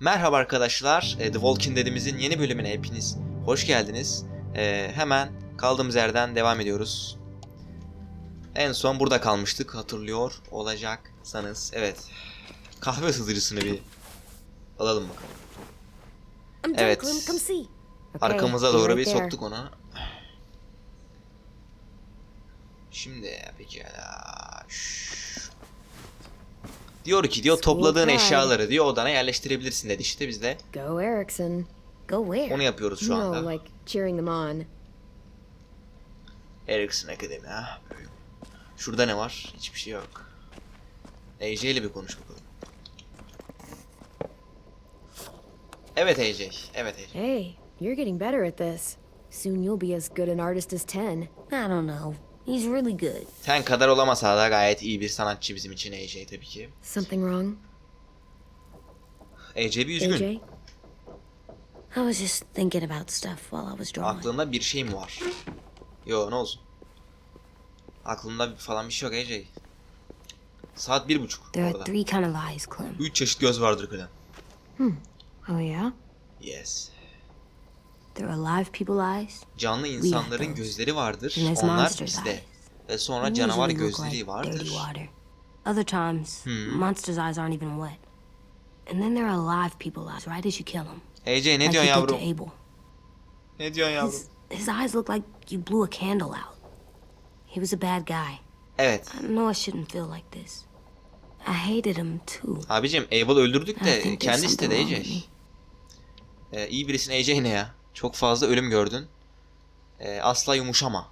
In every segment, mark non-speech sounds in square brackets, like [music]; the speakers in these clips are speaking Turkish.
Merhaba arkadaşlar, e, The Walking Dead'imizin yeni bölümüne hepiniz hoş geldiniz. E, hemen kaldığımız yerden devam ediyoruz. En son burada kalmıştık, hatırlıyor olacaksanız. Evet, kahve ısıtıcısını bir alalım bakalım. Evet. Arkamıza doğru bir soktuk onu. Şimdi pekala. Şşş. Diyor ki diyor topladığın eşyaları diyor odana yerleştirebilirsin dedi işte biz de Go Erickson. Go where? onu yapıyoruz şu no, anda. like cheering them on. Ericsson Akademi ha. Şurada ne var? Hiçbir şey yok. AJ ile bir konuş bakalım. Evet AJ. Evet AJ. Hey, you're getting better at this. Soon you'll be as good an artist as Ten. I don't know. He's really good. Sen kadar olamasa da gayet iyi bir sanatçı bizim için AJ tabii ki. Something wrong, AJ bir üzgün. AJ? I was just thinking about stuff while I was drawing. Aklında bir şey mi var? Yo ne olsun. Aklında falan bir şey yok AJ. Saat bir buçuk There orada. are three kind of eyes, Clem. Üç çeşit göz vardır Kalem. Oh yeah. Yes. There are live people eyes. Canlı insanların gözleri vardır. Onlar bizde. Ve sonra canavar gözleri vardır. Other times, Hmm. monsters' eyes aren't even wet. And then there are live people eyes right as you kill them. AJ ne diyorsun yavrum? Abel. Ne diyorsun yavrum? His, his eyes look like you blew a candle out. He was a bad guy. Evet. I know I shouldn't feel like this. I hated him too. Abicim Abel'ı öldürdük de kendi istedi AJ. Ee, iyi birisin AJ ne ya? Çok fazla ölüm gördün. Ee, asla yumuşama.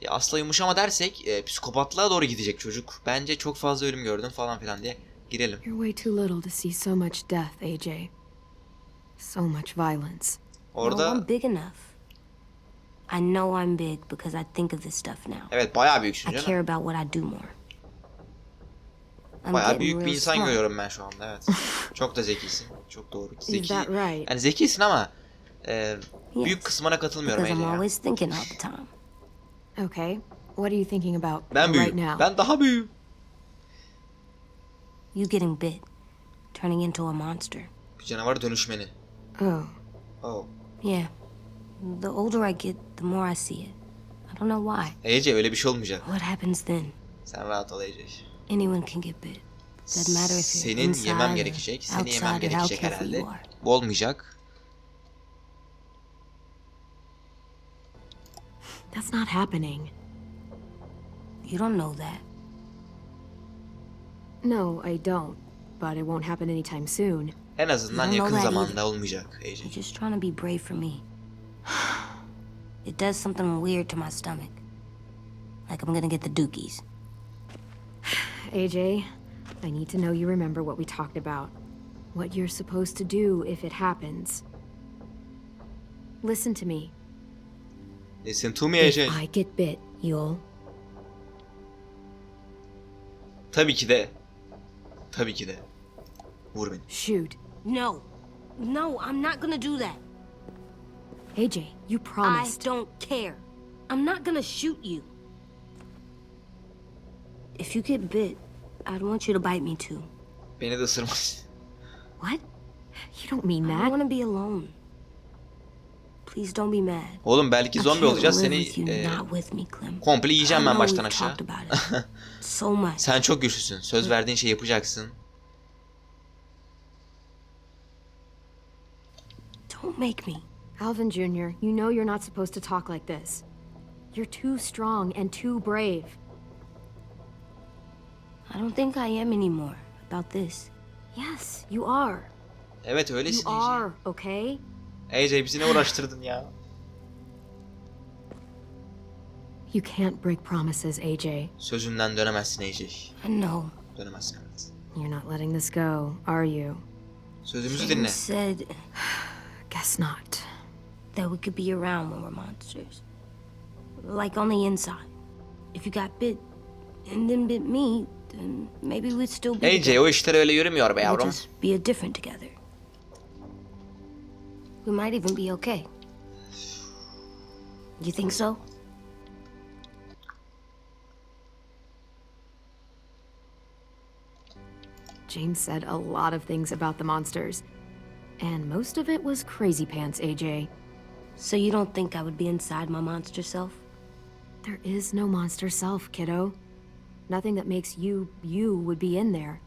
Ya asla yumuşama dersek e, psikopatlığa doğru gidecek çocuk. Bence çok fazla ölüm gördün falan filan diye girelim. You're way too little to see so much death, AJ. So much violence. No, Orada I'm big enough. I know I'm big because I think of this stuff now. evet bayağı büyüksün I care canım. about what I do more. I'm Bayağı getting büyük bir real insan smart. görüyorum ben şu anda evet. [laughs] Çok da zekisin. Çok doğru. Is Zeki. that right? Yani zekisin ama e, büyük kısmına katılmıyorum Because AJ I'm ya. always thinking all the time. Okay. What are you thinking about Ben right büyüğüm. now? Ben daha büyüğüm. You getting bit, turning into a monster. Bir canavar dönüşmeni. Oh, Oh. Yeah. The older I get, the more I see it. I don't know why. AJ öyle bir şey olmayacak. What happens then? Sen rahat ol AJ. Anyone can get bit. Doesn't matter if you're Senin inside yemem or gerekecek. Seni yemem outside or how gerekecek careful herhalde. you are. Bu olmayacak. That's not happening. You don't know that. No, I don't. But it won't happen anytime soon. En azından yakın zamanda olmayacak AJ. You're just trying to be brave for me. [sighs] It does something weird to my stomach. Like I'm gonna get the dookies. [sighs] AJ, I need to know you remember what we talked about. What you're supposed to do if it happens. Listen to me. Listen to me If AJ. I get bit, you'll. Tabii ki de. Tabii ki de. Vur beni. Shoot. No. No, I'm not gonna do that. AJ, you promised. I don't care. I'm not gonna shoot you. If you get bit, I'd want you to bite me too. Beni de ısırmaz. [laughs] What? You don't mean that. I don't want to be alone. Please don't be mad. Oğlum belki zombi olacağız. Seni with you e, not with me, Clem. komple yiyeceğim I ben know baştan aşağı. talked about it [laughs] so much. Sen çok güçlüsün. Söz verdiğin şey yapacaksın. Don't make me. Alvin Jr., you know you're not supposed to talk like this. You're too strong and too brave. I don't think I am anymore about this. Yes, you are. Evet You öylesin AJ. are, okay? AJ bizi ne uğraştırdın ya? You can't break promises, AJ. Sözünden dönemezsin AJ. I know. Dönemezsin evet. You're not letting this go, are you? Sözümüzü James dinle. said [sighs] Guess not. that we could be around when we're monsters. Like on the inside. If you got bit and then bit me, then maybe we'd still be AJ together. o işler öyle yürümüyor be We'll yavrum. just be a different together. We might even be okay. You think so? James said a lot of things about the monsters. And most of it was crazy pants, AJ. So you don't think I would be inside my monster self? There is no monster self, kiddo. Nothing that makes you you would be in there.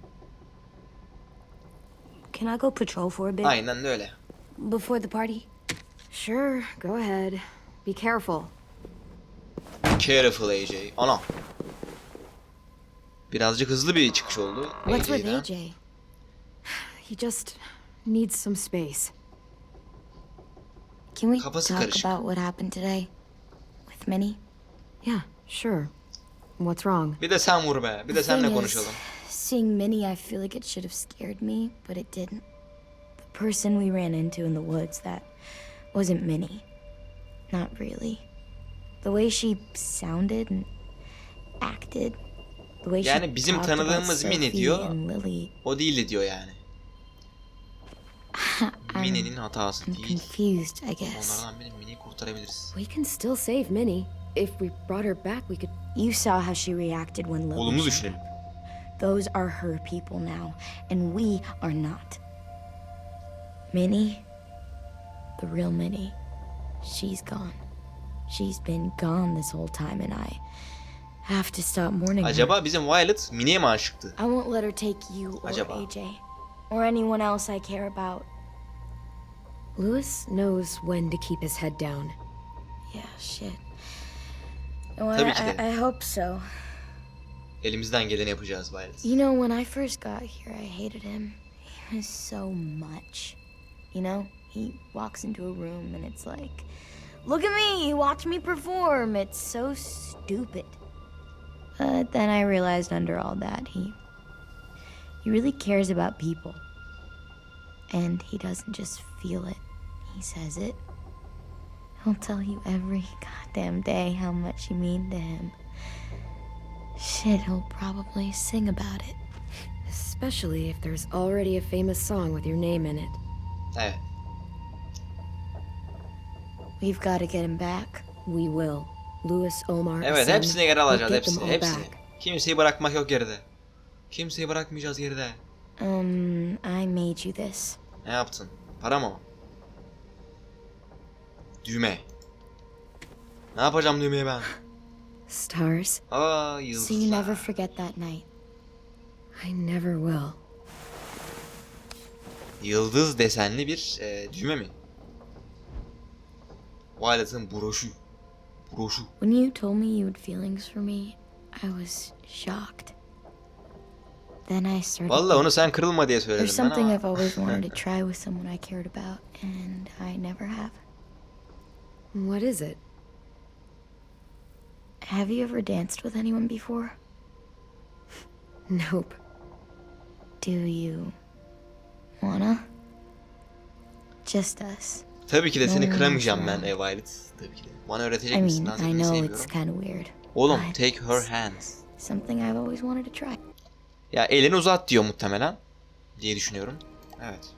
Can I go patrol for a bit Aynen öyle. Before the party? Sure, go ahead. Be careful. Be careful AJ. Ana. Birazcık hızlı bir çıkış oldu. What's with AJ'den. AJ? He just needs some space. Can we Kafası talk karışık. about what happened today with Minnie? Yeah, sure. What's wrong? Bir de sen vur be. Bir de The senle konuşalım. Seeing Minnie, I feel like it should have scared me, but it didn't. The person we ran into in the woods, that wasn't Minnie. Not really. The way she sounded and acted, the way Yani she bizim talked about tanıdığımız Minnie Sophie diyor. and Lily, O değildi diyor yani. [laughs] Minnie'nin hatası I'm değil. confused, I guess. Onlardan benim Minnie'yi kurtarabiliriz. We can still save Minnie. If we brought her back, we could. You saw how she reacted when Lily Olumlu showed düşünelim. Those are her people now, and we are not. Minnie, the real Minnie, she's gone. She's been gone this whole time, and I have to stop mourning. Acaba bizim Violet Minnie'ye mi aşıktı? I won't let her take you or Acaba? AJ or anyone else I care about. Lewis knows when to keep his head down. Yeah, shit. Well, Tabii ki I, de. I hope so. Elimizden geleni yapacağız Violet. You know, when I first got here, I hated him. He was so much. You know, he walks into a room and it's like, look at me, watch me perform. It's so stupid. But then I realized under all that, he he really cares about people. And he doesn't just feel it, he says it. He'll tell you every goddamn day how much you mean to him. Shit, he'll probably sing about it. Especially if there's already a famous song with your name in it. Evet. We've got to get him back. We will. Lewis, Omar, Evet hepsini geri alacağız hepsini hepsini. back. Kimseyi bırakmak yok geride. Kimseyi bırakmayacağız geride. Um, I made you this. Ne yaptın? Para mı? Düğme. Ne yapacağım düğmeyi ben? Stars? Aa So you yıldızlar. never forget that night. I never will. Yıldız desenli bir e, düğme mi? Violet'ın broşu. Broşu. When you told me you had feelings for me, I was shocked. Then I started. Vallahi onu sen kırılma diye söyledim There's ben something ama. I've always [laughs] wanted to try with someone I cared about, and I never have. What is it? Have you ever danced with anyone before? Nope. Do you wanna? Just us. Tabii ki de seni kıramayacağım ben no. e, Violet. Tabii ki de. Bana öğretecek I misin? mean, Ben I seni know sevmiyorum. it's kind of weird. Oğlum take her hands. Something I've always wanted to try. Ya elini uzat diyor muhtemelen. Diye düşünüyorum. Evet.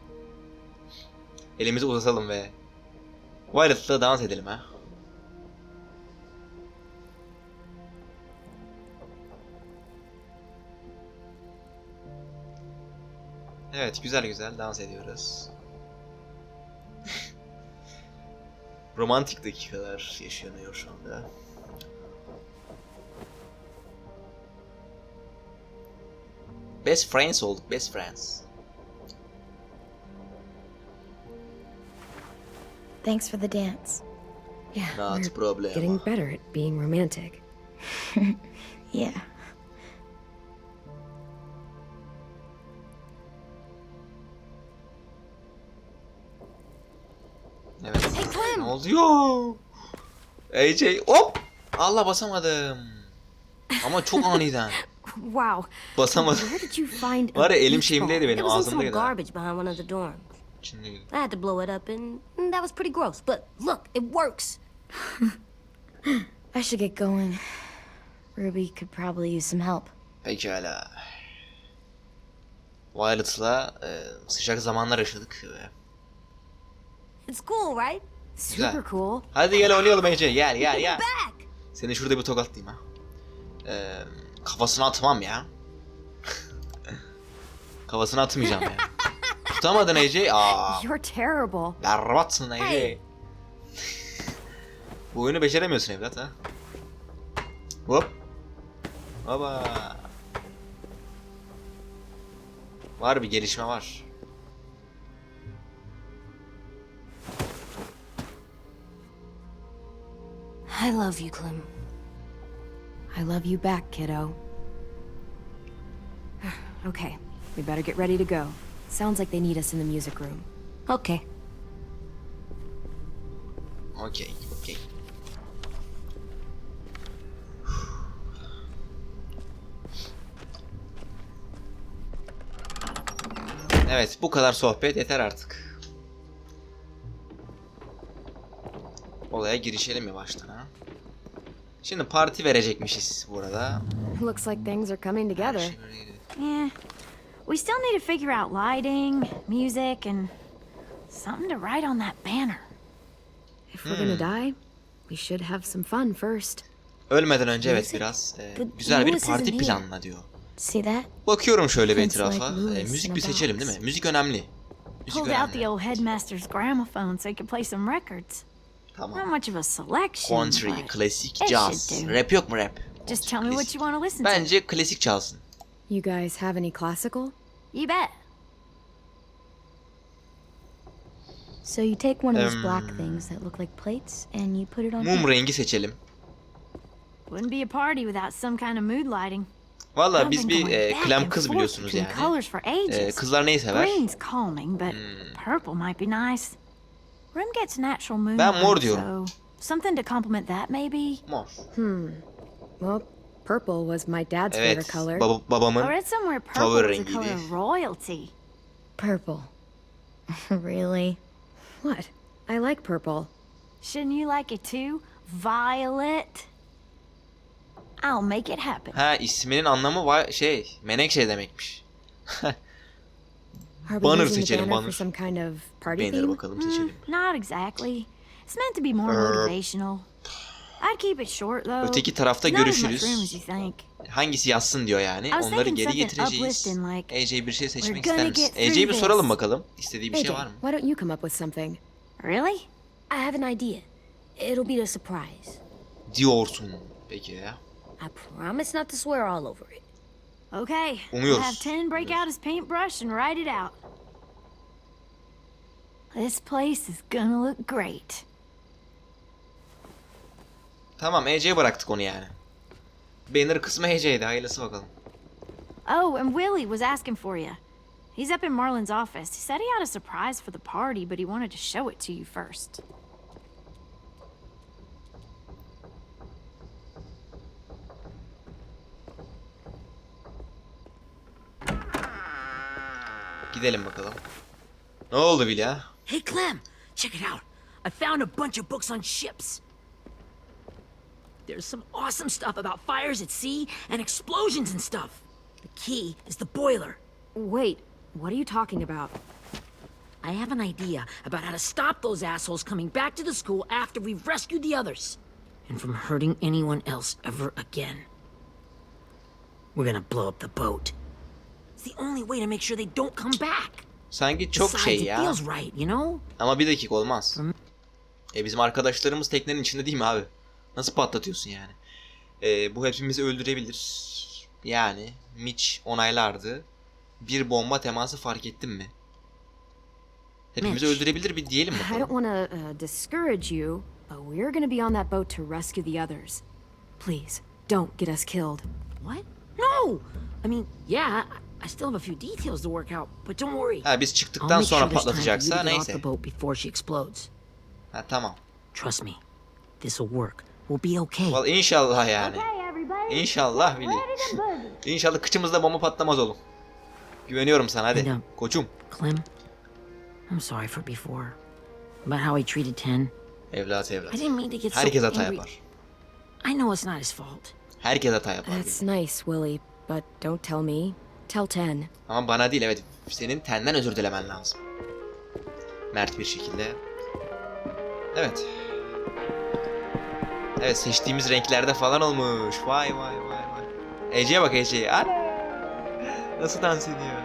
Elimizi uzatalım ve Violet'la dans edelim ha. Evet güzel güzel dans ediyoruz. [laughs] Romantik dakikalar yaşanıyor şu anda. Best friends olduk, best friends. Thanks for the dance. Yeah, Not problem. getting better at being romantic. [laughs] Yeah. Oluyor? AJ hop! Allah basamadım. Ama çok [laughs] aniden. Wow. Basamadım. Where did you find Var ya elim şeyimdeydi benim was in some ağzımdaydı. ha. garbage behind one of the dorms. İçindeydi. I had to blow it up, and that was pretty gross. But look, it works. [laughs] I should get going. Ruby could probably use some help. Pekala. Violet'la e, sıcak zamanlar yaşadık It's cool, right? Super cool. Hadi gel oynayalım AJ gel gel gel. Seni şurada bir tokatlayayım ha. Ee, kafasına atmam ya. [laughs] Kafasına atmayacağım yani. [laughs] Tutamadın Ece. Aa, You're terrible. berbatsın Ece. Hey. Bu oyunu beceremiyorsun evlat ha. Hop. Baba. Var bir gelişme var. I love you, Clem. I love you back, kiddo. [sighs] okay, we better get ready to go. Sounds like they need us in the music room. Okay. Okay, okey. [sighs] Evet, bu kadar sohbet yeter artık. Olaya girişelim yavaştan ha. Şimdi parti verecekmişiz burada. Looks like things are coming Her together. şey. Yeah. We still need to figure out lighting, music, and something to write on that banner. If we're gonna die, we should have some fun first. Ölmeden önce evet biraz e, güzel bir parti planla diyor. See that? Bakıyorum şöyle bir etrafa. E, müzik bir seçelim değil mi? Müzik önemli. Müzik Pulled out the önemli. old headmaster's gramophone so he could play some records. Not Tamam. much of a selection. Country, but klasik, it jazz. should do. Rap yok mu rap? Just tell me what you want to listen to. Bence klasik çalsın. You guys have any classical? You bet. So you take one of those black Um, things that look like plates and you put it on. Mum rengi seçelim. Wouldn't be a party without some kind of mood lighting. Valla I've biz been bir going e, back klem and kız forth biliyorsunuz between yani. colors for E, ages. kızlar neyi sever? Green's calming, but purple might be nice. Room gets natural moonlight. Ben mor diyorum. So something to complement that, maybe. Mor. Hmm. Well, purple was my dad's Evet. favorite color. baba- I babamın read somewhere purple Favori was a color of royalty. Purple. [laughs] really? What? I like purple. Shouldn't you like it too? Violet. I'll make it happen. ha isminin anlamı va- şey menekşe demekmiş. [laughs] Are we Banner using the seçelim, banner banner. for some kind of party theme? bakalım seçelim. Not exactly. It's meant to be more Er. motivational. I'd keep it short though. Öteki tarafta Not as much görüşürüz. room as you think. Hangisi yazsın diyor yani. I was Onları thinking geri something getireceğiz. uplifting like, AJ bir şey seçmek "We're ister misin? get through AJ'ye bir soralım this." bakalım. İstediği bir şey var mı? why don't you come up with something? Really? I have an idea. It'll be a surprise. Diyorsun. Peki ya. I promise not to swear all over it. Okay. Umuyoruz. Have Ten break out his paintbrush and write it out. This place is gonna look great. Tamam AJ'ye bıraktık onu yani. Banner kısmı AJ'ydi. Hayırlısı bakalım. Oh, and Willie was asking for you. He's up in Marlin's office. He said he had a surprise for the party, but he wanted to show it to you first. Gidelim bakalım. Ne oldu Will ya? Hey, Clem, check it out. I found a bunch of books on ships. There's some awesome stuff about fires at sea and explosions and stuff. The key is the boiler. Wait, what are you talking about? I have an idea about how to stop those assholes coming back to the school after we've rescued the others. And from hurting anyone else ever again. We're gonna blow up the boat. It's the only way to make sure they don't come back. Sanki çok şey ya. Ama bir dakika olmaz. E bizim arkadaşlarımız teknenin içinde değil mi abi? Nasıl patlatıyorsun yani? E, bu hepimizi öldürebilir. Yani Mitch onaylardı. Bir bomba teması fark ettin mi? Hepimizi Mitch. öldürebilir bir diyelim I don't bakalım. want to uh, discourage you, but we're gonna be on that boat to rescue the others. Please, don't get us killed. What? No! I mean, yeah, I- I still have a few details to work out, but don't worry. Ha biz I'll çıktıktan make sonra patlatacaksa get off neyse. the boat before she explodes. Ha tamam. Trust me, this'll work. We'll be okay. Vallahi inşallah yani. İnşallah Willy. [laughs] İnşallah kıçımızda bomba patlamaz oğlum. Güveniyorum sana hadi. Koçum. Clem, I'm sorry for before. About how he treated Ten. Evlat evlat. I didn't mean to get Herkes so hata angry. yapar. I know it's not his fault. Herkes hata yapar. That's nice, Willie, but don't tell me. Tell ten. Ama bana değil evet. Senin tenden özür dilemen lazım. Mert bir şekilde. Evet. Evet seçtiğimiz renklerde falan olmuş. Vay vay vay vay. Ece'ye bak Ece'ye. Ana. Nasıl dans ediyor?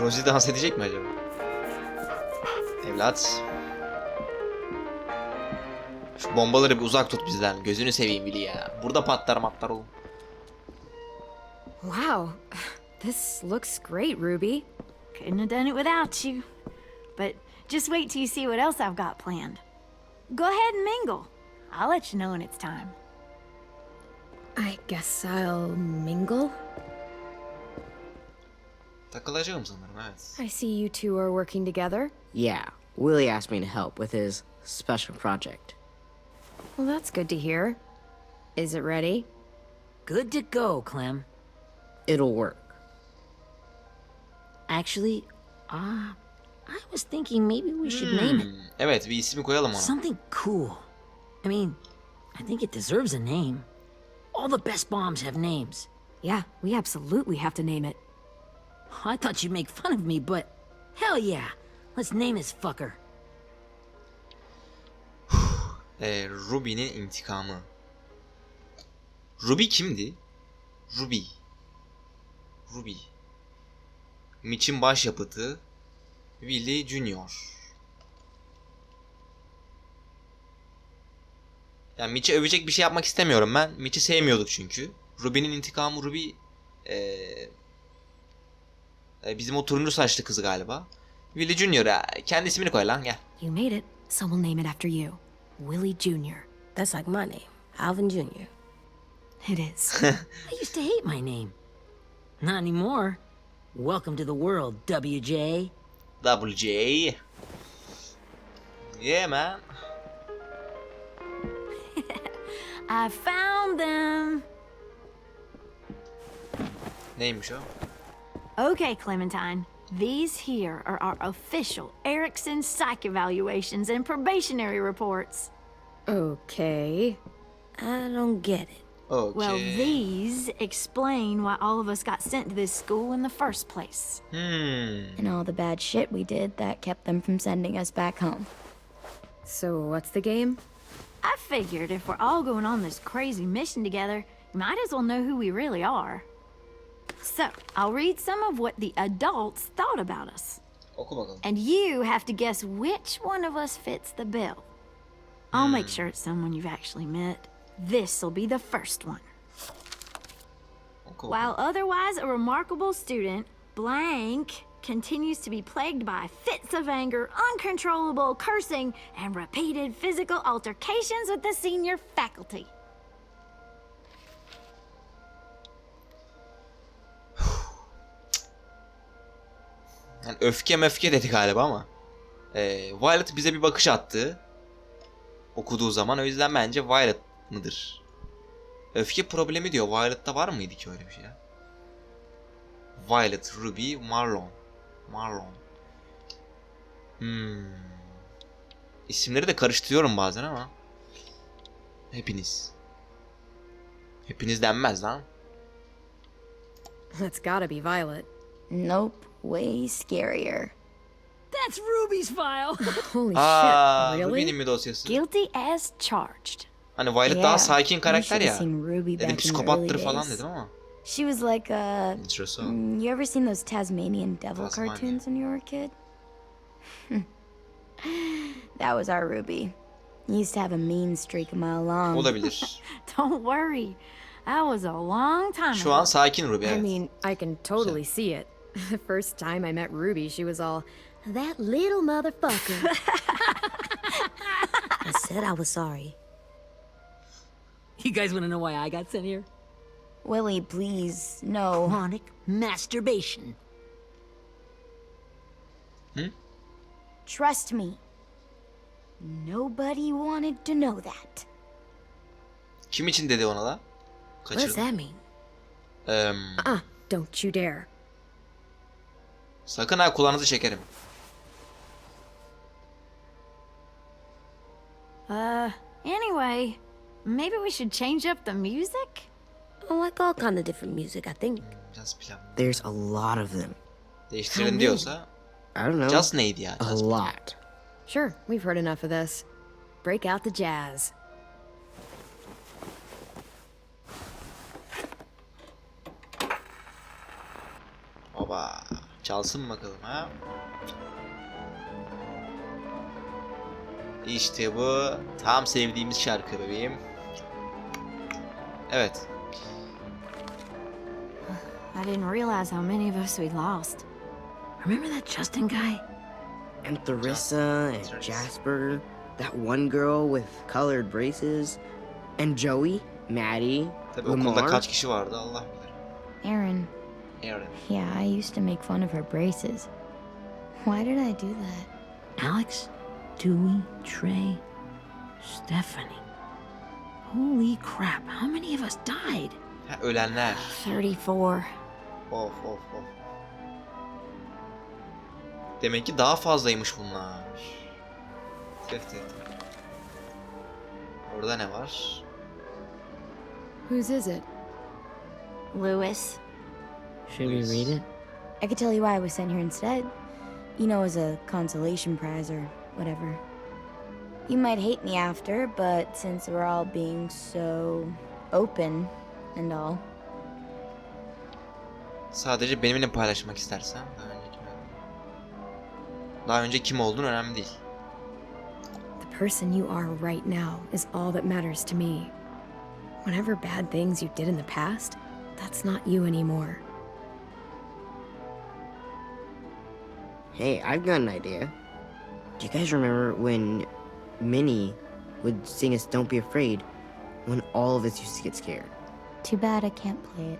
Rosie dans edecek mi acaba? Evlat. Şu bombaları bir uzak tut bizden. Gözünü seveyim Willy ya. Burada patlar matlar oğlum. Wow, this looks great, Ruby. Couldn't have done it without you. But just wait till you see what else I've got planned. Go ahead and mingle. I'll let you know when it's time. I guess I'll mingle. Takılacağım sanırım evet. I see you two are working together. Yeah, Willie asked me to help with his special project. Well, that's good to hear. Is it ready? Good to go, Clem. It'll work. Actually, uh, I was thinking maybe we should name it Hmm, Evet bir ismi koyalım ona. something cool. I mean, I think it deserves a name. All the best bombs have names. Yeah, we absolutely have to name it. I thought you'd make fun of me, but hell yeah. Let's name this fucker. Ee, Ruby'nin intikamı. Ruby kimdi? Ruby. Ruby. Mitch'in başyapıtı. Willy Junior. Yani Mitch'e övecek bir şey yapmak istemiyorum ben. Mitch'i sevmiyorduk çünkü. Ruby'nin intikamı Ruby ee, e, bizim o turuncu saçlı kızı galiba. Willy Junior. Kendi ismini koy lan gel. You made it, so we'll name it after you. Willie Jr. That's like my name, Alvin Jr. It is. [laughs] I used to hate my name. Not anymore. Welcome to the world, WJ. WJ. Yeah man. [laughs] I found them. Neymiş o? Okay, Clementine. These here are our official Erickson psych evaluations and probationary reports. okay. I don't get it. Okay. Well, these explain why all of us got sent to this school in the first place. Hmm. And all the bad shit we did that kept them from sending us back home. So, what's the game? I figured if we're all going on this crazy mission together, you might as well know who we really are. So, I'll read some of what the adults thought about us. Oku bakalım. And you have to guess which one of us fits the bill. I'll make sure it's someone you've actually met. This'll be the first one. Oku bakalım. While otherwise a remarkable student, blank continues to be plagued by fits of anger, uncontrollable cursing, and repeated physical altercations with the senior faculty. Yani öfke möfke dedi galiba ama. Ee, Violet bize bir bakış attı. Okuduğu zaman o yüzden bence Violet mıdır? Öfke problemi diyor. Violet'ta var mıydı ki öyle bir şey? ya? Violet, Ruby, Marlon. Marlon. Hmm. İsimleri de karıştırıyorum bazen ama. Hepiniz. Hepiniz denmez lan. That's gotta be Violet. Nope, way scarier. That's Ruby's file. [laughs] Holy Aa, shit, Ruby'nin really? mi dosyası? Guilty as charged. Hani Violet daha sakin karakter ya. Dedim psikopattır falan dedim ama. She was like a. Enteresan. Mm, You ever seen those Tasmanian devil Tasmania. cartoons when you were a kid? [laughs] that was our Ruby. He used to have a mean streak a mile long. Olabilir. [laughs] Don't worry. That was a long time Şu ago. an sakin Ruby I evet. mean, I can totally see it. [laughs] The first time I met Ruby, she was all, that little motherfucker. [laughs] I said I was sorry. you guys want to know why I got sent here? Willie, please, no. Chronic masturbation. Hmm? Trust me. Nobody wanted to know that. Kim için dedi ona da? What does Kaçırdım. that mean? Eee, ah, don't you dare. Sakın ha kulağınızı çekerim. Uh, anyway, maybe we should change up the music? I like all kind of different music, I think. Just plan. There's a lot of them. Değiştirelim diyorsa. I don't know. Just neydi ya? a Just. lot. Sure, we've heard enough of this. Break out the jazz. Baba. Çalsın bakalım ha? İşte bu. Tam sevdiğimiz şarkı bebeğim. Evet. I didn't realize how many of us we lost. Remember that Justin guy? And Tharissa and. Jasper, that one girl with colored braces, and Joey, Maddie, Tabii okulda Lamar. kaç kişi vardı Allah bilir. Aaron, Aaron. yeah, I used to make fun of her braces. Why did I do that? Alex, Dewey, Trey, Stephanie. Holy crap, how many of us died? Ha, ölenler. 34. Of of of. Demek ki daha fazlaymış bunlar. Tüh tüh tüh. Orada ne var? Whose is it? Lewis. Should we read it? I could tell you why I was sent here instead. You know, as a consolation prize or whatever. You might hate me after, but since we're all being so open and all, Sadece benimle paylaşmak istersen daha önce kim Daha önce kim olduğun önemli değil. The person you are right now is all that matters to me. Whatever bad things you did in the past, that's not you anymore. Hey, I've got an idea. Do you guys remember when Minnie would sing us Don't Be Afraid when all of us used to get scared? too bad I can't play it.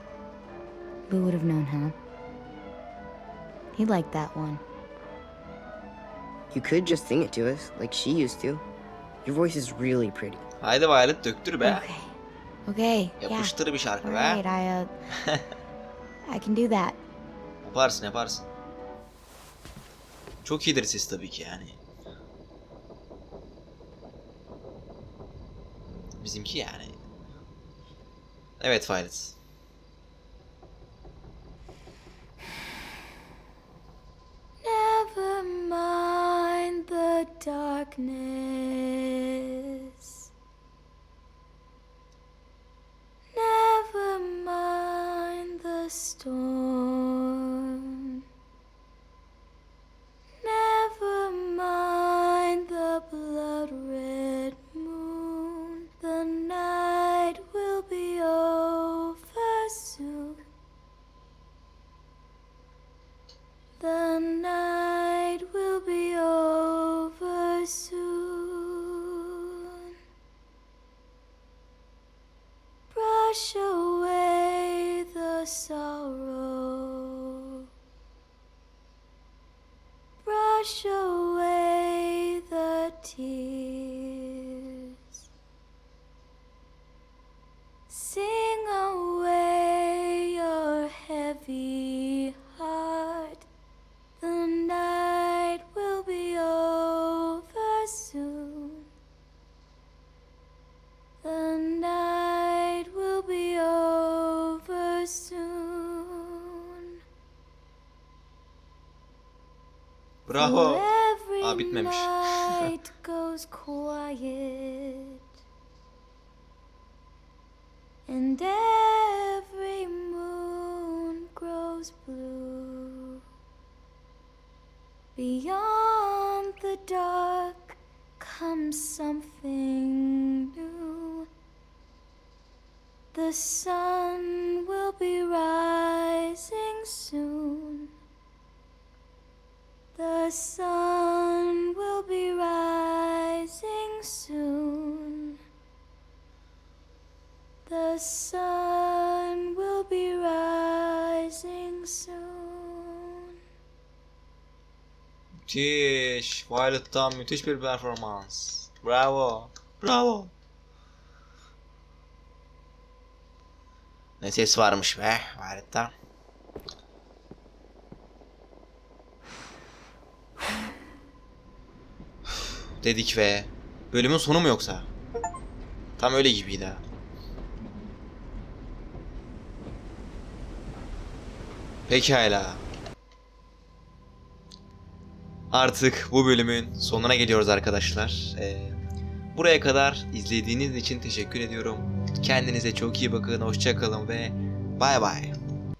We would have known how. He liked that one. You could just sing it to us like she used to. Your voice is really pretty. Haydi Violet döktür be. Okay. Okay. Yeah. Yapıştır bir şarkı All be. right. I uh, [laughs] I can do that. Yaparsın yaparsın. Çok iyidir ses tabii ki yani. Bizimki yani. Evet Violet. Never mind the darkness. Never mind the storm. Bravo. Every Aa, bitmemiş. night [laughs] goes quiet. And every moon grows blue. Beyond the dark comes something new. The sun will be rising soon. The sun will be rising soon. The sun will be rising soon. Müthiş. Violet'tan müthiş bir performans. Bravo. Bravo. Ne ses varmış be Violet'tan. Dedik ve bölümün sonu mu yoksa? Tam öyle gibiydi ha. Pekala. Artık bu bölümün sonuna geliyoruz arkadaşlar. Ee, buraya kadar izlediğiniz için teşekkür ediyorum. Kendinize çok iyi bakın, hoşça kalın ve bay bay.